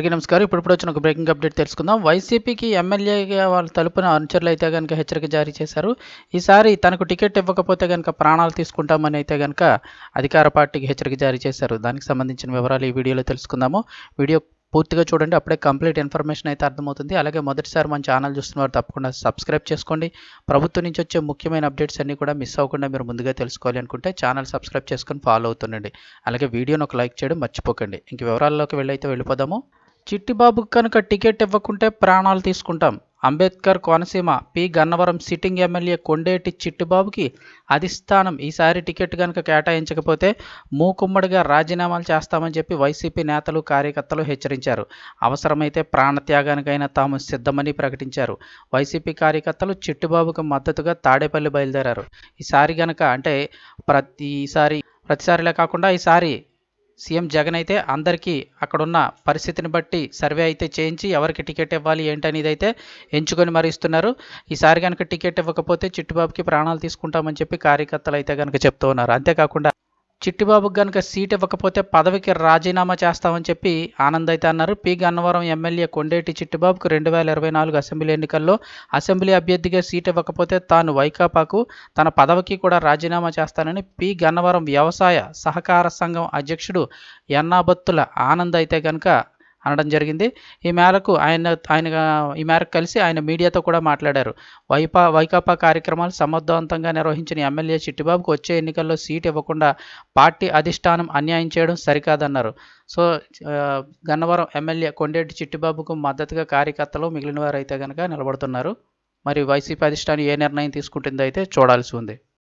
అందరికీ నమస్కారం. ఇప్పుడు ఇప్పుడు వచ్చిన ఒక బ్రేకింగ్ అప్డేట్ తెలుసుకుందాం. వైసీపీకి ఎమ్మెల్యేగా వాళ్ళ తలుపున అనుచరులు అయితే కనుక హెచ్చరిక జారీ చేశారు. ఈసారి తనకు టికెట్ ఇవ్వకపోతే కనుక ప్రాణాలు తీసుకుంటామని అయితే కనుక అధికార పార్టీకి హెచ్చరిక జారీ చేశారు. దానికి సంబంధించిన వివరాలు ఈ వీడియోలో తెలుసుకుందాము. వీడియో పూర్తిగా చూడండి. అప్పుడే కంప్లీట్ ఇన్ఫర్మేషన్ అయితే అర్థమవుతుంది. అలాగే మొదటిసారి మన ఛానల్ చూస్తున్నవారు తప్పకుండా సబ్స్క్రైబ్ చేసుకోండి. ప్రభుత్వం నుంచి వచ్చే ముఖ్యమైన అప్డేట్స్ అన్నీ కూడా మిస్ అవ్వకుండా మీరు ముందుగా తెలుసుకోవాలి అనుకుంటే ఛానల్ సబ్స్క్రైబ్ చేసుకొని ఫాలో అవుతుండండి. అలాగే వీడియోను ఒక లైక్ చేయడం మర్చిపోకండి. ఇంక వివరాల్లోకి వెళ్ళైతే వెళ్ళిపోదాము. చిట్టిబాబు కనుక టికెట్ ఇవ్వకుంటే ప్రాణాలు తీసుకుంటాం. Ambedkar Konaseema P. Gannavaram sitting MLA Kondeti చిట్టిబాబుకి అధిష్టానం ఈసారి టికెట్ కనుక కేటాయించకపోతే మూకుమ్మడిగా రాజీనామాలు చేస్తామని చెప్పి వైసీపీ నేతలు కార్యకర్తలు హెచ్చరించారు. అవసరమైతే ప్రాణత్యాగానికైనా తాము సిద్ధమని ప్రకటించారు. వైసీపీ కార్యకర్తలు చిట్టిబాబుకు మద్దతుగా తాడేపల్లి బయలుదేరారు. ఈసారి గనక అంటే ప్రతి ఈసారి ప్రతిసారిలా కాకుండా ఈసారి సీఎం జగన్ అయితే అందరికీ అక్కడున్న పరిస్థితిని బట్టి సర్వే అయితే చేయించి ఎవరికి టికెట్ ఇవ్వాలి ఏంటనేది అయితే ఎంచుకొని మరి ఇస్తున్నారు. ఈసారి కనుక టికెట్ ఇవ్వకపోతే చిట్టుబాబుకి ప్రాణాలు తీసుకుంటామని చెప్పి కార్యకర్తలు అయితే కనుక చెప్తూ ఉన్నారు. అంతేకాకుండా చిట్టిబాబుకి కనుక సీట్ ఇవ్వకపోతే పదవికి రాజీనామా చేస్తామని చెప్పి ఆనంద్ అయితే అన్నారు. పి. గన్నవరం ఎమ్మెల్యే కొండేటి చిట్టిబాబుకు రెండు వేల ఇరవై నాలుగు అసెంబ్లీ ఎన్నికల్లో అసెంబ్లీ అభ్యర్థిగా సీట్ ఇవ్వకపోతే తాను వైకాపాకు తన పదవికి కూడా రాజీనామా చేస్తానని పి. గన్నవరం వ్యవసాయ సహకార సంఘం అధ్యక్షుడు ఎన్నాబత్తుల ఆనంద్ అయితే కనుక అనడం జరిగింది. ఈ మేరకు ఆయన ఆయన ఈ మేరకు కలిసి ఆయన మీడియాతో కూడా మాట్లాడారు. వైపా వైకాపా కార్యక్రమాలు సమర్థవంతంగా నిర్వహించిన ఎమ్మెల్యే చిట్టిబాబుకు వచ్చే ఎన్నికల్లో సీట్ ఇవ్వకుండా పార్టీ అధిష్టానం అన్యాయం చేయడం సరికాదన్నారు. సో గన్నవరం ఎమ్మెల్యే కొండేటి చిట్టిబాబుకు మద్దతుగా కార్యకర్తలు మిగిలిన వారైతే అయితే కనుక నిలబడుతున్నారు. మరి వైసీపీ అధిష్టానం ఏ నిర్ణయం తీసుకుంటుందో అయితే చూడాల్సి ఉంది.